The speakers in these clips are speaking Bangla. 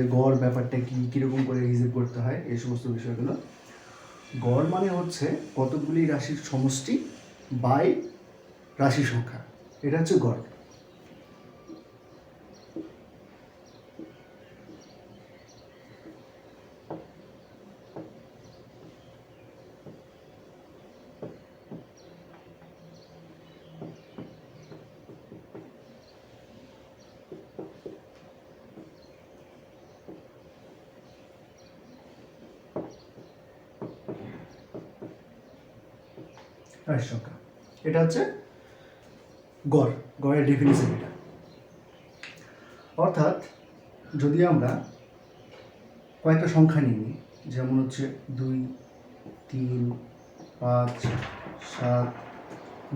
যে গড় ব্যাপারটা কি, কীরকম করে হিসেব করতে হয়, এই সমস্ত বিষয়গুলো। গড় মানে হচ্ছে কতগুলি রাশির সমষ্টি বাই রাশি সংখ্যা। এটা হচ্ছে গড় রাশি সংখ্যা এটা হচ্ছে গড়, গড়ের ডেফিনিশন এটা। অর্থাৎ যদি আমরা কয়েকটা সংখ্যা নিই, যেমন হচ্ছে দুই, তিন, পাঁচ, সাত,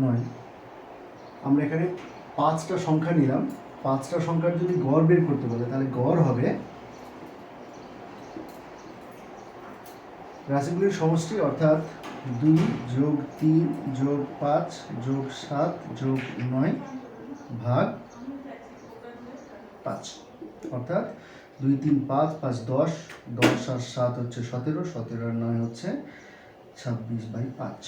নয়, আমরা এখানে পাঁচটা সংখ্যা নিলাম। পাঁচটা সংখ্যার যদি গড় বের করতে বলে, তাহলে গড় হবে রাশিগুলির সমষ্টি, অর্থাৎ দুই যোগ তিন যোগ পাঁচ যোগ সাত যোগ নয় ভাগ পাঁচ। অর্থাৎ দুই তিন পাঁচ পাঁচ দশ দশ আর সাত হচ্ছে সতেরো সতেরো আর নয় হচ্ছে ছাব্বিশ বাই পাঁচ।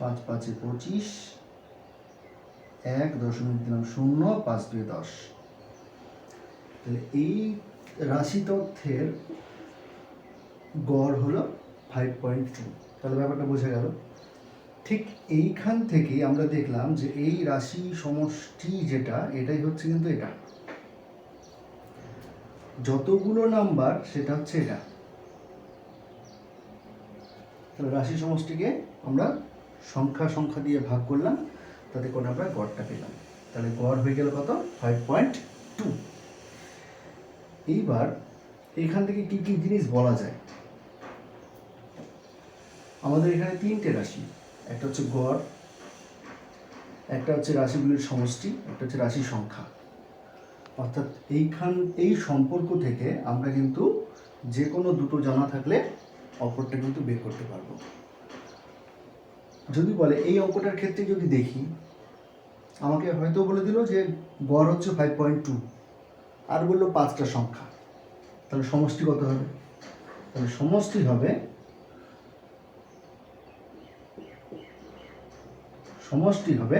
পাঁচ পাঁচে পঁচিশ, এক দশমিক দিলাম শূন্য, পাঁচ দুই দশ। তাহলে এই রাশি তথ্যের গড় হলো ফাইভ পয়েন্ট টু তাহলে ব্যাপারটা বোঝা গেল। ঠিক এইখান থেকে আমরা দেখলাম যে এই রাশি সমষ্টি যেটা, এটাই হচ্ছে কিন্তু এটা। যতগুলো নাম্বার, সেটা হচ্ছে এটা। তাহলে রাশি সমষ্টিকে আমরা সংখ্যা সংখ্যা দিয়ে ভাগ করলাম, তাতে করে আমরা গড়টা পেলাম। তাহলে গড় হয়ে গেল কত? ফাইভ পয়েন্ট টু এইবার এখান থেকে কি কি জিনিস বলা যায়? আমাদের এখানে তিনটে রাশি। একটা হচ্ছে গড়, একটা হচ্ছে রাশিগুলির সমষ্টি, একটা হচ্ছে রাশি সংখ্যা। অর্থাৎ এইখান, এই সম্পর্ক থেকে আমরা কিন্তু যে কোনো দুটো জানা থাকলে অপরটা কিন্তু বের করতে পারব। যদি বলে এই অঙ্কটার ক্ষেত্রে যদি দেখি, আমাকে হয়তো বলে দিল যে গড় হচ্ছে ফাইভ পয়েন্ট টু আর বলল পাঁচটা সংখ্যা। তাহলে সমষ্টি কত হবে? তাহলে সমষ্টি হবে সমষ্টি হবে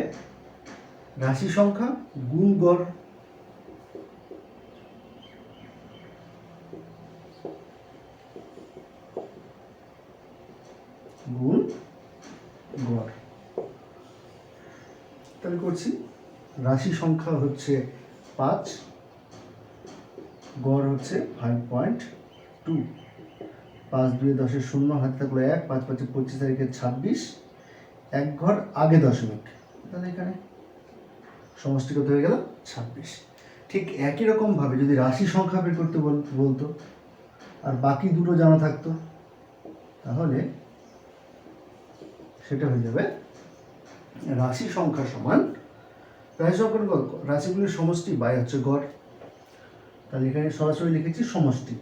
রাশি সংখ্যা গুণ গড়। গুণ গড়। তাহলে করছি, রাশি সংখ্যা হচ্ছে পাঁচ, গড় হচ্ছে ফাইভ পয়েন্ট টু পাঁচ দুই দশের শূন্য, হাতে থাকল এক, পাঁচ পাঁচে পঁচিশ তারিখে ছাব্বিশ। এক ঘর আগে দশমিক। তাহলে এখানে সমষ্টি কত হয়ে গেল ছাব্বিশ। ঠিক একই রকমভাবে যদি রাশি সংখ্যা বের করতে বল- বলতো, আর বাকি দুটো জানা থাকতো, তাহলে সেটা হয়ে যাবে রাশি সংখ্যা সমান রাশি সংখ্যার রাশিগুলির সমষ্টি বাই হচ্ছে গড়। তাহলে এখানে সরাসরি লিখেছি সমষ্টি।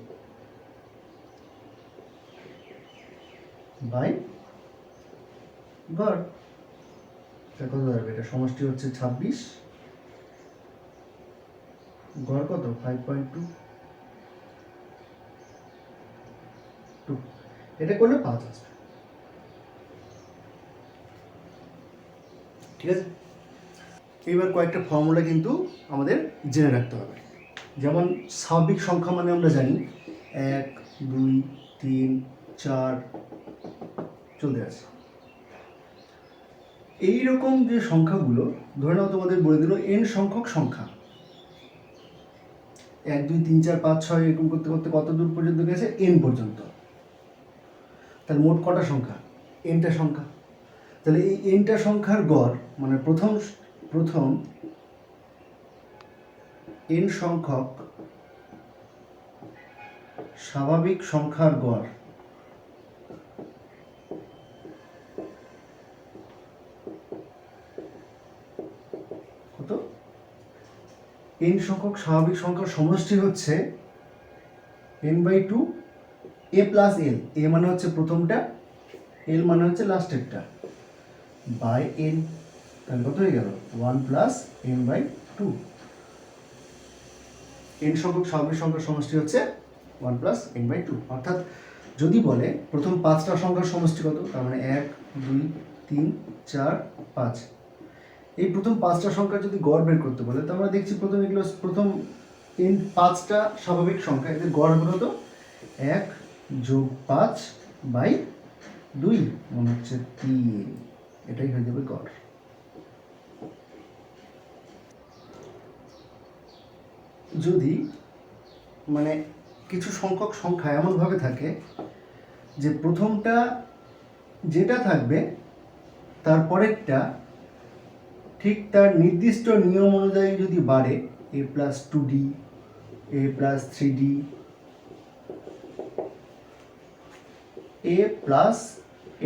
বাই গড় কত দাঁড়াবে এটা সমষ্টি হচ্ছে ছাব্বিশ। গড় কত? ফাইভ পয়েন্ট টু টু এটা করলে পাঁচ আসবে। ঠিক আছে? এবার কয়েকটা ফর্মুলা কিন্তু আমাদের জেনে রাখতে হবে। যেমন স্বাভাবিক সংখ্যা মানে আমরা জানি এক, দুই, তিন, চার চলতে আছে এই রকম যে সংখ্যাগুলো, ধরে নাও তোমাদের বলে দিল এন সংখ্যক সংখ্যা। এক, দুই, তিন, চার, পাঁচ, ছয়, এরকম করতে করতে কত দূর পর্যন্ত গেছে? এন পর্যন্ত। তাহলে মোট কটা সংখ্যা? এনটা সংখ্যা। তাহলে এই এনটা সংখ্যার গড় মানে প্রথম প্রথম এন সংখ্যক স্বাভাবিক সংখ্যার গড় কত এন সংখ্যক স্বাভাবিক সংখ্যার সমষ্টি হচ্ছে n by two a plus l a মানে হচ্ছে প্রথমটা এল মানে হচ্ছে লাস্টেরটা বাই এন তাহলে কত হয়ে গেল? One plus n by two n সংখ্যক স্বাভাবিক সংখ্যার সমষ্টি হচ্ছে one plus n by two অর্থাৎ যদি বলে প্রথম পাঁচটা সংখ্যার সমষ্টি কত, তার মানে এক, দুই, তিন, চার, পাঁচ। এই প্রথম পাঁচটা সংখ্যা যদি গড় বের করতে বলে তো আমরা দেখছি প্রথম এগুলো প্রথম তিন, পাঁচটা স্বাভাবিক সংখ্যা। এদের গড় হলো তো এক যোগ পাঁচ বাই দুই, মনে হচ্ছে তিন। এটাই হয়ে যাবে গড়। যদি মানে কিছু সংখ্যক সংখ্যা এমনভাবে থাকে যে প্রথমটা যেটা থাকবে, তারপরেরটা ঠিক তার নির্দিষ্ট নিয়ম অনুযায়ী যদি বাড়ে a plus two d a plus three d a plus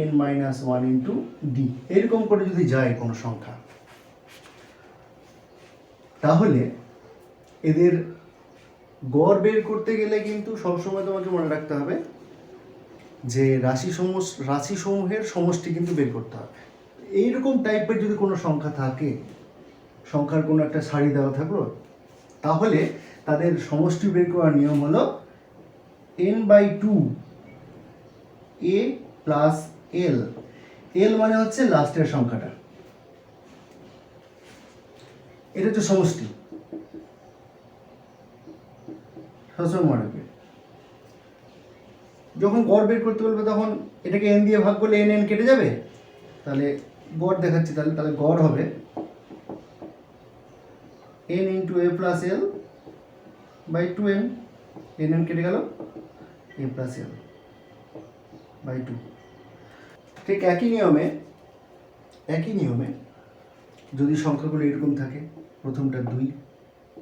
n minus one into d এরকম করে যদি যায় কোনো সংখ্যা, তাহলে এদের গড় বের করতে গেলে কিন্তু সবসময় তোমাকে মনে রাখতে হবে যে রাশি সমস রাশিসমূহের সমষ্টি কিন্তু বের করতে হবে। এইরকম টাইপের যদি কোনো সংখ্যা থাকে, সংখ্যার কোনো একটা সারি দেওয়া থাকল, তাহলে তাদের সমষ্টি বের করার নিয়ম হলো n by two a plus l l মানে হচ্ছে লাস্টের সংখ্যাটা। এটা হচ্ছে সমষ্টি। যখন গড় বের করতে বলবে তখন এটাকে এন দিয়ে ভাগ করলে এন এন কেটে যাবে? তাহলে গড় দেখাচ্ছি, তাহলে তাহলে গড় হবে n into a plus l by two n n n কেটে গেল a plus l by two ঠিক একই নিয়মে একই নিয়মে যদি সংখ্যাগুলো এরকম থাকে, প্রথমটা দুই,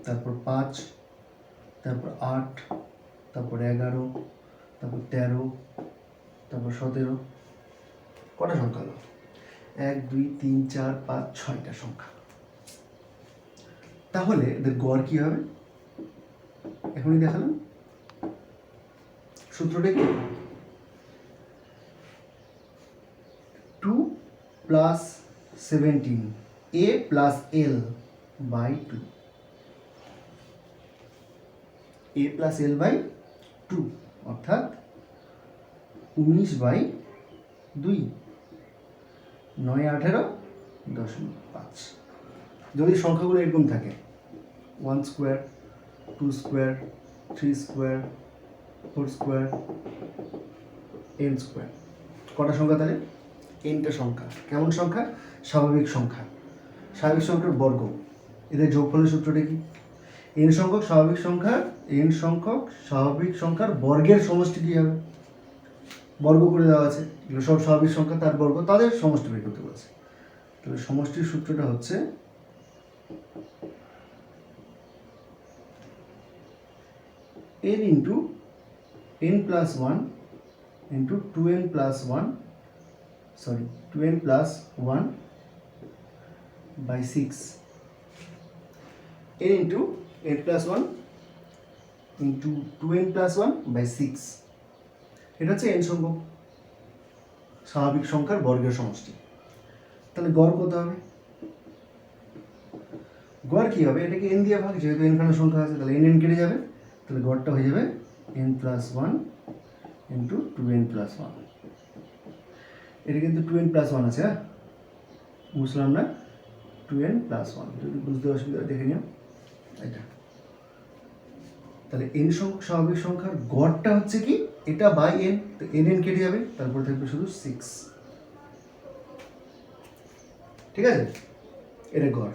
তারপর পাঁচ, তারপর আট, তারপর এগারো, তারপর তেরো, তারপর সতেরো, কটা সংখ্যা হলো? এক, দুই, তিন, চার, পাঁচ, ছয়টা সংখ্যা। তাহলে এদের গড় কি হবে? এখনই দেখালাম। সূত্রটা কি? Two plus seventeen, a plus l by two. A plus l by two, অর্থাৎ উনিশ বাই দুই। নয় আঠেরো দশমিক পাঁচ। যদি সংখ্যাগুলো এরকম থাকে one square two square three square four square n square কটা সংখ্যা তাহলে? এনটা সংখ্যা। কেমন সংখ্যা? স্বাভাবিক সংখ্যা। স্বাভাবিক সংখ্যার বর্গ। এদের যোগফলের সূত্রটা কি? এন সংখ্যক স্বাভাবিক সংখ্যা এন সংখ্যক স্বাভাবিক সংখ্যার বর্গের সমষ্টি কী হবে? বর্গ করে দেওয়া আছে। এগুলো সব স্বাভাবিক সংখ্যা, তার বর্গ তাদের সমষ্টি বের করতে বলেছে। তাহলে সমষ্টির সূত্রটা হচ্ছে n into n plus one into two n plus one sorry two n plus one by six n into n plus 1 into 2n plus 1 by 6 এটা হচ্ছে এন সংখ্যক। স্বাভাবিক সংখ্যার বর্গের সমষ্টি। তাহলে গড় কত হবে? গড় কি হবে? এটাকে n দিয়ে ভাগ, যেহেতু n খানা সংখ্যা আছে, তাহলে এন এন কেটে যাবে। তাহলে গড়টা হয়ে যাবে n plus one into two n plus one এটা কিন্তু টু এন প্লাস ওয়ান আছে হ্যাঁ? বুঝলাম না? টু এন প্লাস ওয়ান যদি বুঝতে অসুবিধা দেখে নিও। এটা। তাহলে এন সংখ্যক স্বাভাবিক সংখ্যার গড়টা হচ্ছে কি? এটা বাই এন তো এন এন কেটে যাবে, তারপরে থাকবে শুধু সিক্স ঠিক আছে? এটা গড়।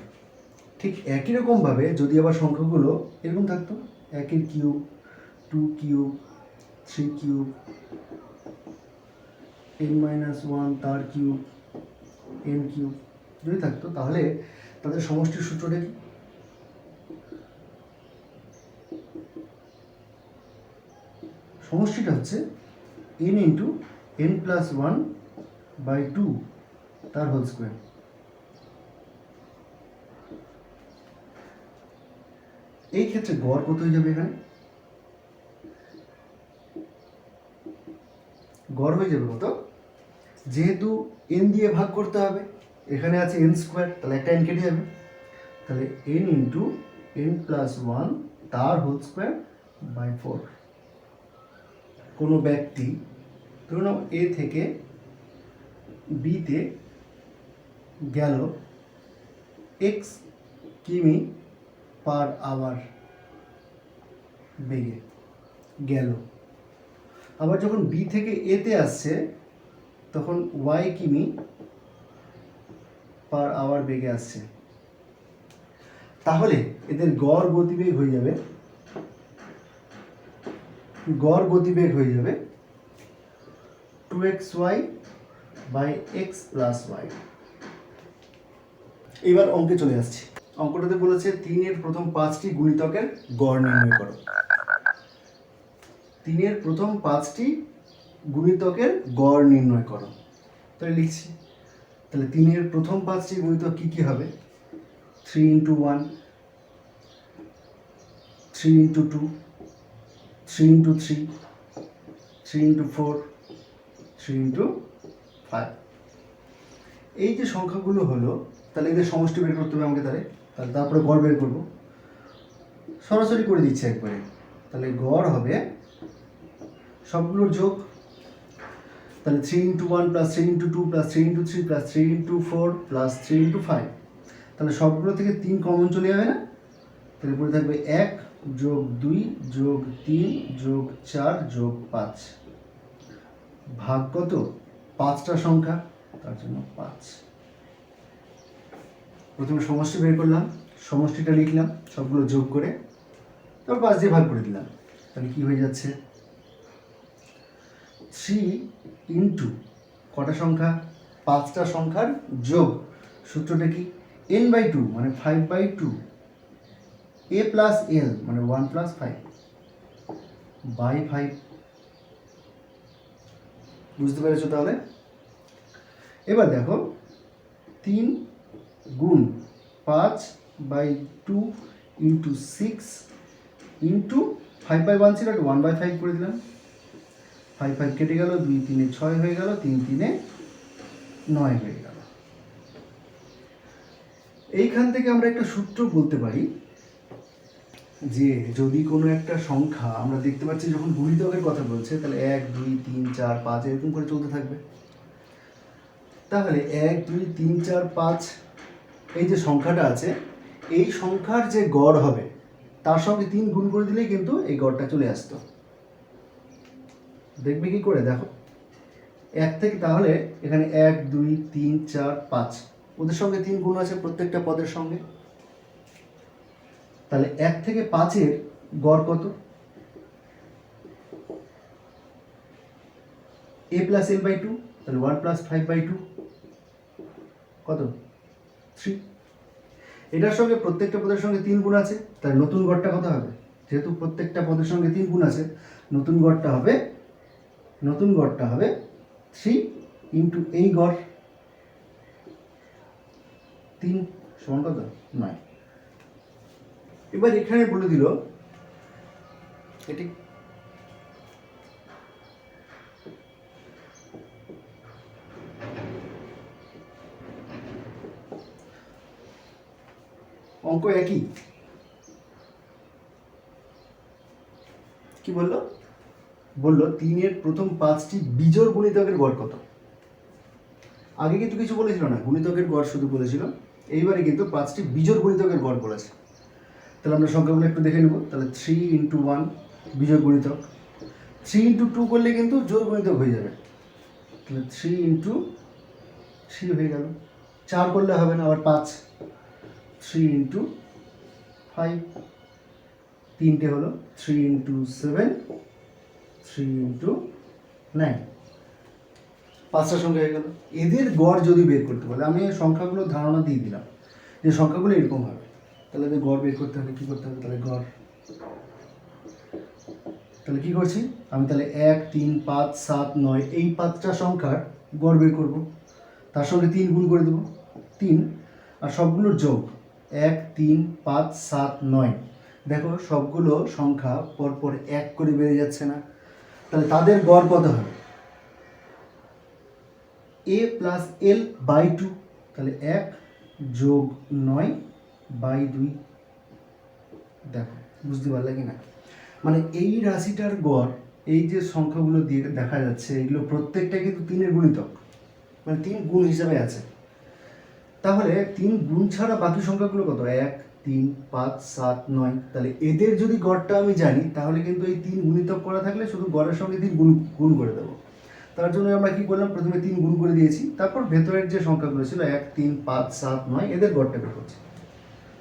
ঠিক একই রকমভাবে যদি আবার সংখ্যাগুলো এরকম থাকতো, একের cube two cube three cube n minus one তার কিউব এন কিউব, যদি থাকতো, তাহলে তাদের সমষ্টির সূত্রটা কি? সমষ্টিটা হচ্ছে n into n plus one by two তার হোল স্কোয়ার এই ক্ষেত্রে গড় কত হয়ে যাবে এখানে? গড় হয়ে যাবে কত? যেহেতু এন দিয়ে ভাগ করতে হবে, এখানে আছে এন স্কোয়ার তাহলে একটা এন কেটে যাবে। তাহলে n into n plus one তার হোল স্কোয়ার বাই ফোর কোনো ব্যক্তি ধরুন এ থেকে বিতে গেল এক্স কিমি পার আওয়ার বেগে গেল। আবার যখন বি থেকে এতে আসছে, তখন ওয়াই কিমি পার আওয়ার বেগে আসছে। তাহলে এদের গড় গতিবেগ হয়ে যাবে গড় গতিবেগ হয়ে যাবে two x y by x plus y এবার অঙ্কে চলে আসছি। অঙ্কটাতে বলেছে তিনের প্রথম পাঁচটি গুণিতকের গড় নির্ণয় করো। তিনের প্রথম পাঁচটি গুণিতকের গড় নির্ণয় করো। তাহলে লিখছি। তাহলে তিনের প্রথম পাঁচটি গুণিতক কি কি হবে? Three into one three into two three into three three into four three into five এই যে সংখ্যাগুলো হলো, তাহলে এদের সমষ্টি বের করতে হবে আমাকে তাহলে। তাহলে তারপরে গড় বের করব। সরাসরি করে দিচ্ছি একবারে। তাহলে গড় হবে সবগুলোর যোগ। তাহলে three into one plus three into two plus three into three plus three into four plus three into five তাহলে সবগুলো থেকে তিন কমন চলে যাবে না? তাহলে পরে থাকবে এক যোগ দুই, যোগ তিন, যোগ চার, যোগ পাঁচ। ভাগ কত? পাঁচটা সংখ্যা, তার জন্য পাঁচ। প্রথমে সমষ্টি বের করলাম, সমষ্টিটা লিখলাম, সবগুলো যোগ করে, তারপর পাঁচ দিয়ে ভাগ করে দিলাম। তাহলে কি হয়ে যাচ্ছে? থ্রি ইন্টু কটা সংখ্যা? পাঁচটা সংখ্যার যোগ। সূত্রটা কি? এন বাই টু মানে five by two. A plus l মানে one plus five by five বুঝতে পেরেছ তাহলে? এবার দেখো, তিন গুণ পাঁচ by two into six into five by one ছিল ওয়ান বাই ফাইভ করে দিলাম। ফাইভ ফাইভ কেটে গেল, দুই তিনে ছয় হয়ে গেল, তিন তিনে নয় হয়ে গেল। এইখান থেকে আমরা একটা সূত্র বলতে পারি। যে যদি কোনো একটা সংখ্যা আমরা দেখতে পাচ্ছি যখন গুণিতকের কথা বলছে, তাহলে এক, দুই, তিন, চার, পাঁচ এরকম করে চলতে থাকবে। তাহলে এক, দুই, তিন, চার, পাঁচ এই যে সংখ্যাটা আছে, এই সংখ্যার যে গড় হবে, তার সঙ্গে তিন গুণ করে দিলেই কিন্তু এই গড়টা চলে আসতো। দেখবে কি করে? দেখো। এক থেকে তাহলে এখানে এক, দুই, তিন, চার, পাঁচ। ওদের সঙ্গে তিন গুণ আছে প্রত্যেকটা পদের সঙ্গে। তাহলে এক থেকে পাঁচের গড় কত? A plus l by two তাহলে one plus five by two কত? থ্রি এটার সঙ্গে প্রত্যেকটা পদের সঙ্গে তিন গুণ আছে, তাহলে নতুন গড়টা কত হবে? যেহেতু প্রত্যেকটা পদের সঙ্গে তিন গুণ আছে, নতুন গড়টা হবে, নতুন গড়টা হবে থ্রি ইন্টু এই গড়। তিন সমান কত? নয় এবার এখানে বলে দিল, এটি অঙ্ক একই। কি বলল? বলল, তিনের প্রথম পাঁচটি বিজোর গুণিতকের গড় কত? আগে কিন্তু কিছু বলেছিল না, গুণিতকের গড় শুধু বলেছিল, এইবারে কিন্তু পাঁচটি বিজোড় গুণিতকের গড় বলেছে। তাহলে আমরা সংখ্যাগুলো একটু দেখে নেব। তাহলে থ্রি ইন্টু ওয়ান বিজয় গুণিতক থ্রি ইন্টু টু করলে কিন্তু জোড় গুণিতক হয়ে যাবে। তাহলে থ্রি ইন্টু থ্রি হয়ে গেল। চার করলে হবে না, আবার পাঁচ। থ্রি ইন্টু ফাইভ তিনটে হলো three into seven three into nine পাঁচটা সংখ্যা হয়ে গেল। এদের গড় যদি বের করতে বলে, আমি সংখ্যাগুলোর ধারণা দিয়ে দিলাম যে সংখ্যাগুলো এরকম হবে। তাহলে এদের গড় বের করতে হবে, কী করতে হবে? তাহলে গড় তাহলে কি করছি? আমি তাহলে এক, তিন, পাঁচ, সাত, নয়, এই পাঁচটা সংখ্যার গড় বের করব। তার সঙ্গে তিন গুণ করে দেবো। তিন। আর সবগুলোর যোগ এক, তিন, পাঁচ, সাত, নয়। দেখো, সবগুলো সংখ্যা পরপর এক করে বেড়ে যাচ্ছে না। তাহলে তাদের গড় কত হবে? A plus l by two. তাহলে এক যোগ নয় বাই দুই। দেখো, বুঝতে পারলে কি না মানে এই রাশিটার গড়, এই যে সংখ্যাগুলো দিয়ে দেখা যাচ্ছে, এগুলো প্রত্যেকটা কিন্তু তিনের গুণিতক। মানে তিন গুণ হিসাবে আছে। তাহলে তিন গুণ ছাড়া বাকি সংখ্যাগুলো কত? এক, তিন, পাঁচ, সাত, নয়। তাহলে এদের যদি গড়টা আমি জানি, তাহলে কিন্তু এই তিন গুণিতক করা থাকলে শুধু গড়ের সঙ্গে তিন গুণ গুণ করে দেবো। তার জন্য আমরা কি করলাম? প্রথমে তিন গুণ করে দিয়েছি। তারপর ভেতরের যে সংখ্যাগুলো ছিল, এক, তিন, পাঁচ, সাত, নয়, এদের গড়টা বের করছি।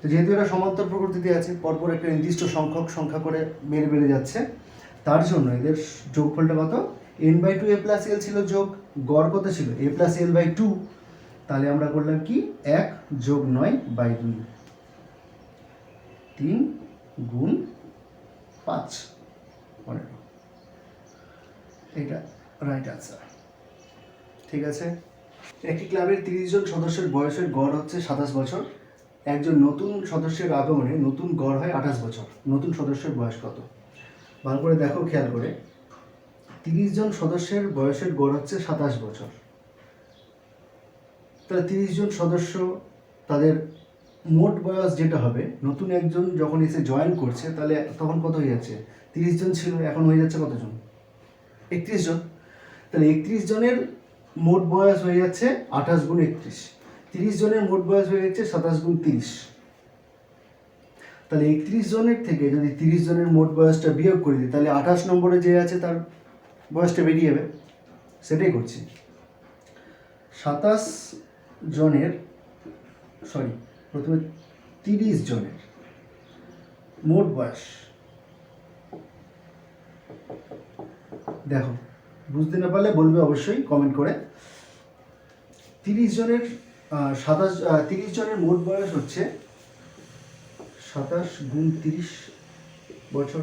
তো যেহেতু এটা সমান্তর প্রকৃতিতে আছে, পরপর একটা নির্দিষ্ট সংখ্যক সংখ্যা করে বেড়ে বেড়ে যাচ্ছে। তার জন্য এদের যোগফলটা কত? N by two a plus l ছিল যোগ, গড় কত ছিল? A plus l by two তাহলে আমরা করলাম কি? এক যোগ নয় বাই দুই। তিন গুণ পাঁচ। পনেরো এটা রাইট আনসার ঠিক আছে? একটি ক্লাবের তিরিশ জন সদস্যের বয়সের গড় হচ্ছে সাতাশ বছর। একজন নতুন সদস্যের আগমনে নতুন গড় হয় আঠাশ বছর। নতুন সদস্যের বয়স কত? ভালো করে দেখো, খেয়াল করে। তিরিশ জন সদস্যের বয়সের গড় হচ্ছে সাতাশ বছর। তাহলে তিরিশ জন সদস্য, তাদের মোট বয়স যেটা হবে, নতুন একজন যখন এসে জয়েন করছে, তাহলে তখন কত হয়ে যাচ্ছে? তিরিশ জন ছিল, এখন হয়ে যাচ্ছে কতজন? একত্রিশ জন। তাহলে একত্রিশ জনের মোট বয়স হয়ে যাচ্ছে আঠাশ গুণ একত্রিশ। তিরিশ জনের মোট বয়স হয়ে যাচ্ছে সাতাশ গুণ তিরিশ। তাহলে একত্রিশ জনের থেকে যদি তিরিশ জনের মোট বয়সটা বিয়োগ করে দিই, তাহলে আঠাশ নম্বরে যে আছে তার বয়সটা বেরিয়ে যাবে। সেটাই করছি। সাতাশ জনের সরি প্রথমে তিরিশ জনের মোট বয়স। দেখো, বুঝতে না পারলে বলবে অবশ্যই কমেন্ট করে। তিরিশ জনের সাতাশ তিরিশ জনের মোট বয়স হচ্ছে সাতাশ গুণ তিরিশ বছর।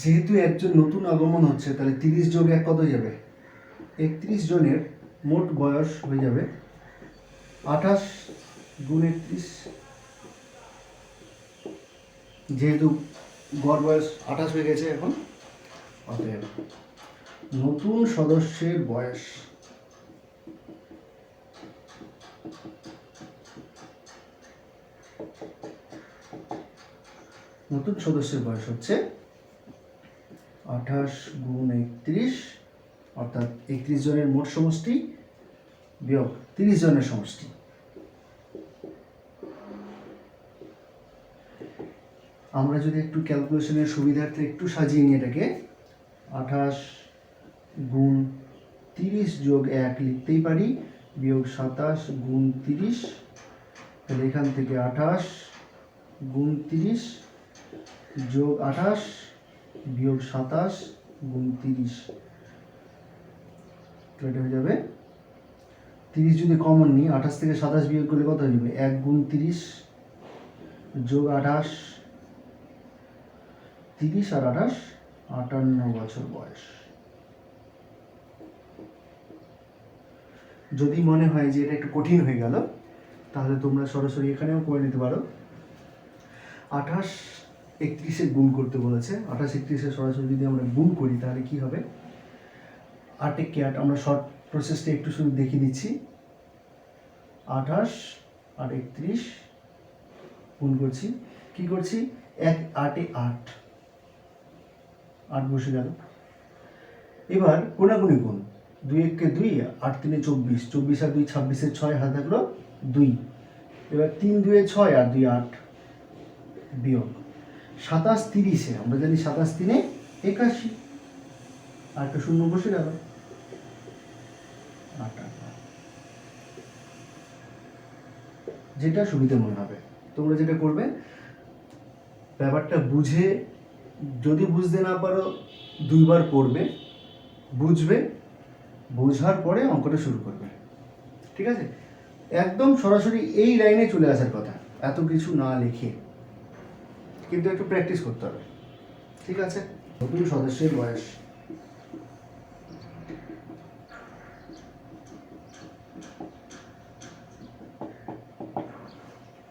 যেহেতু একজন নতুন আগমন হচ্ছে, তাহলে তিরিশ যোগ এক কত যাবে? একত্রিশ জনের মোট বয়স হয়ে যাবে আঠাশ গুণ একত্রিশ। যেহেতু গড় বয়স আঠাশ হয়ে গেছে এখন, অতএব নতুন সদস্যের বয়স। নতুন সদস্যের বয়স হচ্ছে আঠাশ গুণ একত্রিশ, অর্থাৎ একত্রিশ জনের মোট সমষ্টি বিয়োগ তিরিশ জনের সমষ্টি। আমরা যদি একটু ক্যালকুলেশনের সুবিধার্থে একটু সাজিয়ে নিই এটাকে, আঠাশ গুণ তিরিশ যোগ এক লিখতেই পারি, বিয়োগ সাতাশ গুণ তিরিশ, তাহলে এখান থেকে আঠাশ গুণ তিরিশ যোগ আঠাশ বিয়োগ সাতাশ গুণ তিরিশ। তো এটা হয়ে যাবে তিরিশ যদি কমন নিই, আঠাশ থেকে সাতাশ বিয়োগ করলে কত হয়ে যাবে? এক গুণ তিরিশ যোগ আঠাশ তিরিশ আর আঠাশ আটান্ন বছর বয়স। যদি মনে হয় যে এটা একটু কঠিন হয়ে গেল, তাহলে তোমরা সরাসরি এখানেও করে নিতে পারো। আঠাশ একত্রিশে গুণ করতে বলেছে। আঠাশ একত্রিশে সরাসরি যদি আমরা গুণ করি, তাহলে কি হবে? আটে কে আট, আমরা শর্ট প্রসেসটা একটু শুধু দেখিয়ে দিচ্ছি। আঠাশ আর একত্রিশ গুণ করছি। কি করছি? এক আটে আট। আট বসে গেল। এবার কোনাগুনি গুণ দুই এককে দুই, আট তিনে চব্বিশ চব্বিশ আর দুই ছাব্বিশের ছয়, হাতে থাকল দুই। এবার তিন দুয়ে ছয় আর দুই আট বিয়োগ। সাতাশ তিরিশে, আমরা জানি সাতাশ তিনে একাশি। আর একটা শূন্য বসে গেল। যেটা সুবিধা মনে হবে। তোমরা যেটা করবে, ব্যাপারটা বুঝে, যদি বুঝতে না পারো, দুইবার পড়বে বুঝবে বোঝার পরে অঙ্কটা শুরু করবে। ঠিক আছে? একদম সরাসরি এই লাইনে চলে আসার কথা। এত কিছু না লিখে। কিন্তু একটু প্র্যাকটিস করতে হবে। ঠিক আছে? নতুন সদস্যের বয়স।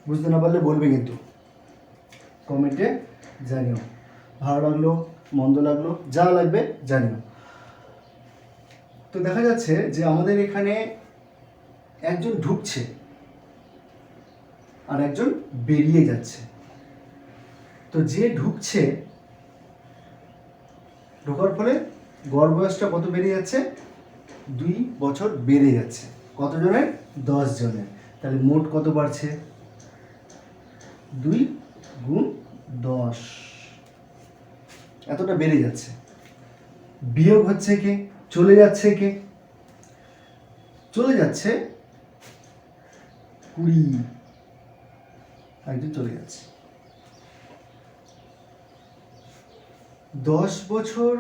বুঝতে না পারলে বলবে কিন্তু। কমেন্টে জানিও। ভালো লাগল, মন্দ লাগল, যা লাগবে জানিও। তো দেখা যাচ্ছে যে আমাদের এখানে একজন ঢুকছে আর একজন বেরিয়ে যাচ্ছে। তো যে ঢুকছে, ঢোকার ফলে গড় বয়সটা কত বেড়ে যাচ্ছে? দুই বছর বেড়ে যাচ্ছে। কতজনের? দশ জনের। তাহলে মোট কত বাড়ছে? দুই গুণ দশ। এতটা বেড়ে যাচ্ছে। বিয়োগ হচ্ছে কে? চলে যাচ্ছে কে? চলে যাচ্ছে কুড়ি। একজন চলে যাচ্ছে। দশ বছর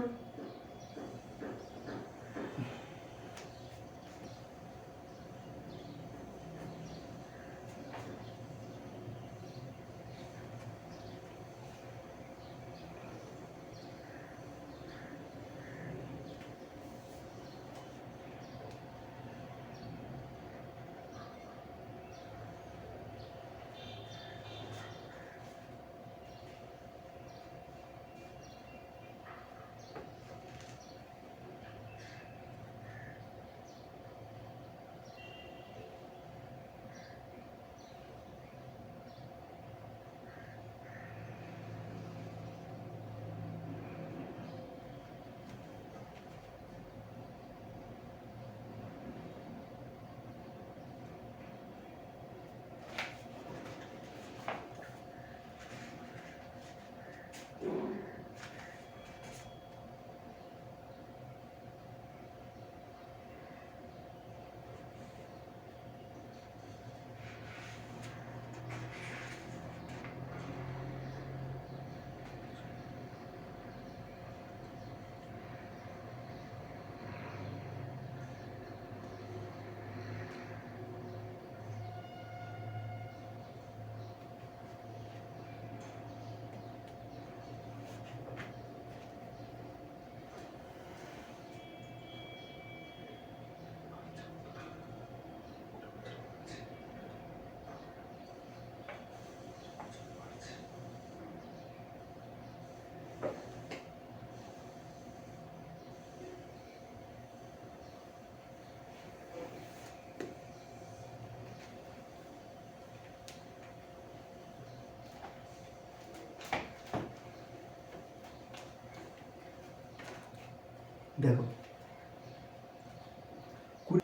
দেখো।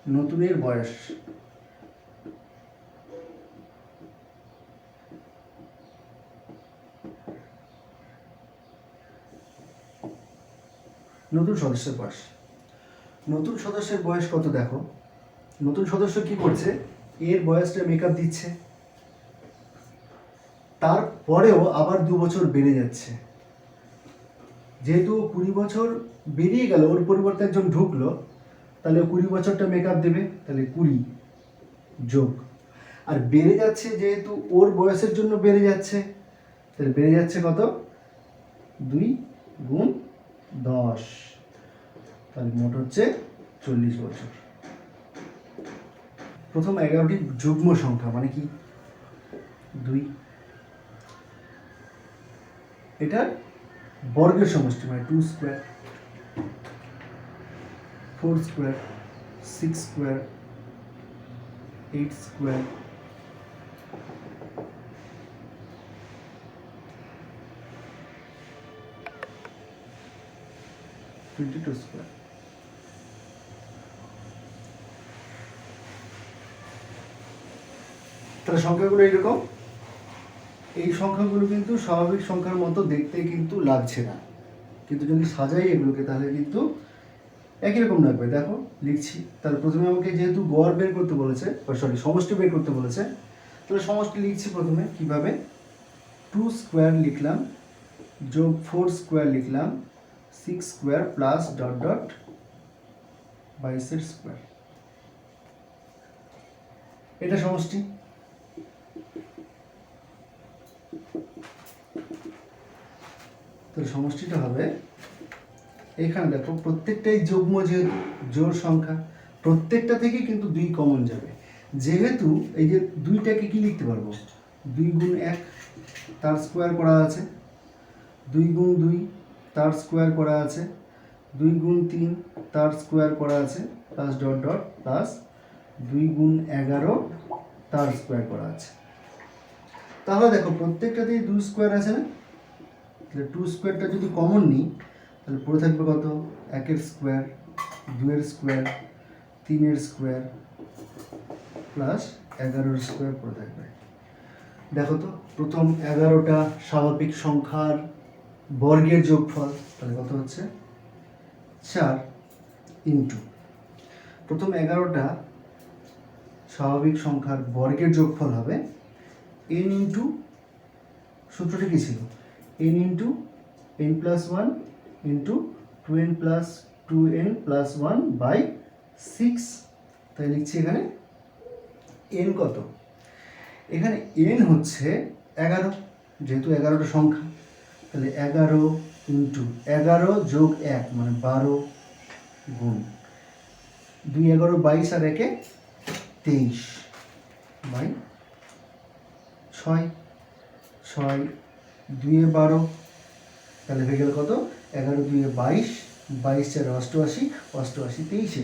নতুনের বয়স। নতুন সদস্যের বয়স। নতুন সদস্যের বয়স কত দেখো? নতুন সদস্য কি করছে? এর বয়সটা মেকআপ দিচ্ছে। তারপরেও আবার দু বছর বেড়ে যাচ্ছে। যেহেতু কুড়ি বছর বেরিয়ে গেল, ওর পরিবর্তে একজন ঢুকলো, তাহলে কুড়ি বছরটা মেকআপ দেবে, তাহলে কুড়ি যোগ। আর বেড়ে যাচ্ছে যেহেতু ওর বয়সের জন্য বেড়ে যাচ্ছে, তাহলে বেড়ে যাচ্ছে কত? দুই গুণ দশ। তাহলে মোট হচ্ছে চল্লিশ বছর। প্রথম এগারোটি যুগ্ম সংখ্যা মানে কি? দুই। এটা বর্গের সমষ্টি মানে two square four square six square eight square twenty two square তাহলে সংখ্যাগুলো এইরকম। এই সংখ্যাগুলো কিন্তু স্বাভাবিক সংখ্যার মতো দেখতে কিন্তু লাগছে না। কিন্তু যদি সাজাই এগুলোকে, তাহলে কিন্তু একই রকম লাগবে। দেখো, লিখছি। তাহলে প্রথমে আমাকে যেহেতু গড় বের করতে বলেছে সরি সমষ্টি বের করতে বলেছে, তাহলে সমষ্টি লিখছি প্রথমে। কীভাবে? টু স্কোয়ার লিখলাম, যোগ ফোর স্কোয়ার লিখলাম six square plus dot dot বাইশের স্কোয়ার এটা সমষ্টি। সমষ্টিটা হবে, এখানে দেখো প্রত্যেকটাই যুগ্ম যেহেতু জোর সংখ্যা, প্রত্যেকটা থেকে কিন্তু দুই কমন যাবে। যেহেতু এই যে দুইটাকে কি লিখতে পারব? দুই গুণ এক, তার স্কোয়ার করা আছে। দুই গুণ দুই, তার স্কোয়ার করা আছে। দুই গুণ তিন, তার স্কোয়ার করা আছে প্লাস ডট ডট প্লাস দুই গুণ এগারো, তার স্কোয়ার করা আছে। তাহলে দেখো প্রত্যেকটাতেই দুই স্কোয়ার আছে না? তাহলে টু স্কোয়ারটা যদি কমন নিই, তাহলে পড়ে থাকবে কত? একের স্কোয়ার দুয়ের স্কোয়ার তিনের স্কোয়ার প্লাস এগারোর স্কোয়ার পড়ে থাকবে। দেখো তো, প্রথম এগারোটা স্বাভাবিক সংখ্যার বর্গের যোগফল, তাহলে কত হচ্ছে? চার ইন্টু প্রথম এগারোটা স্বাভাবিক সংখ্যার বর্গের যোগফল হবে এন ইন্টু সূত্রটি কী ছিল? N into n plus one into two n plus two n plus one by six তাই লিখছি এখানে এন কত? এখানে এন হচ্ছে এগারো, যেহেতু এগারোটা সংখ্যা, তাহলে এগারো ইন্টু এগারো যোগ এক মানে বারো গুণ দুই, এগারো, বাইশ আর একে তেইশ, বাই ছয় ছয় দুইয়ে বারো, তাহলে হয়ে গেল কত? এগারো দুইয়ে বাইশ বাইশ চার অষ্টআশি অষ্টআশি তেইশে।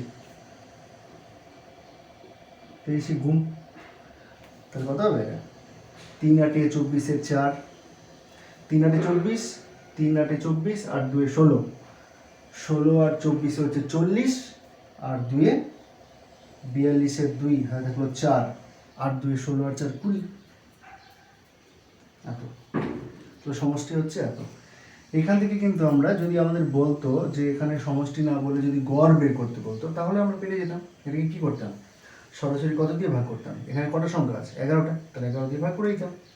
তেইশে গুণ, তাহলে কত হবে? তিন আটে চব্বিশের চার, তিন আটে চব্বিশ, তিন আটে চব্বিশ, আর দুয়ে ষোলো। ষোলো আর চব্বিশে হচ্ছে চল্লিশ, আর দুয়ে বিয়াল্লিশের দুই হাতে থাকল চার আট দুয়ে ষোলো আর চার কুড়ি। এত তো সমষ্টি হচ্ছে এত। এখান থেকে কিন্তু আমরা যদি আমাদের বলতো যে এখানে সমষ্টি না বলে যদি গড় বের করতে বলতো, তাহলে আমরা পেরে যেতাম। এটাকে কী করতাম? সরাসরি কত দিয়ে ভাগ করতাম? এখানে কটা সংখ্যা আছে? এগারোটা। তাহলে এগারো দিয়ে ভাগ করে দিতাম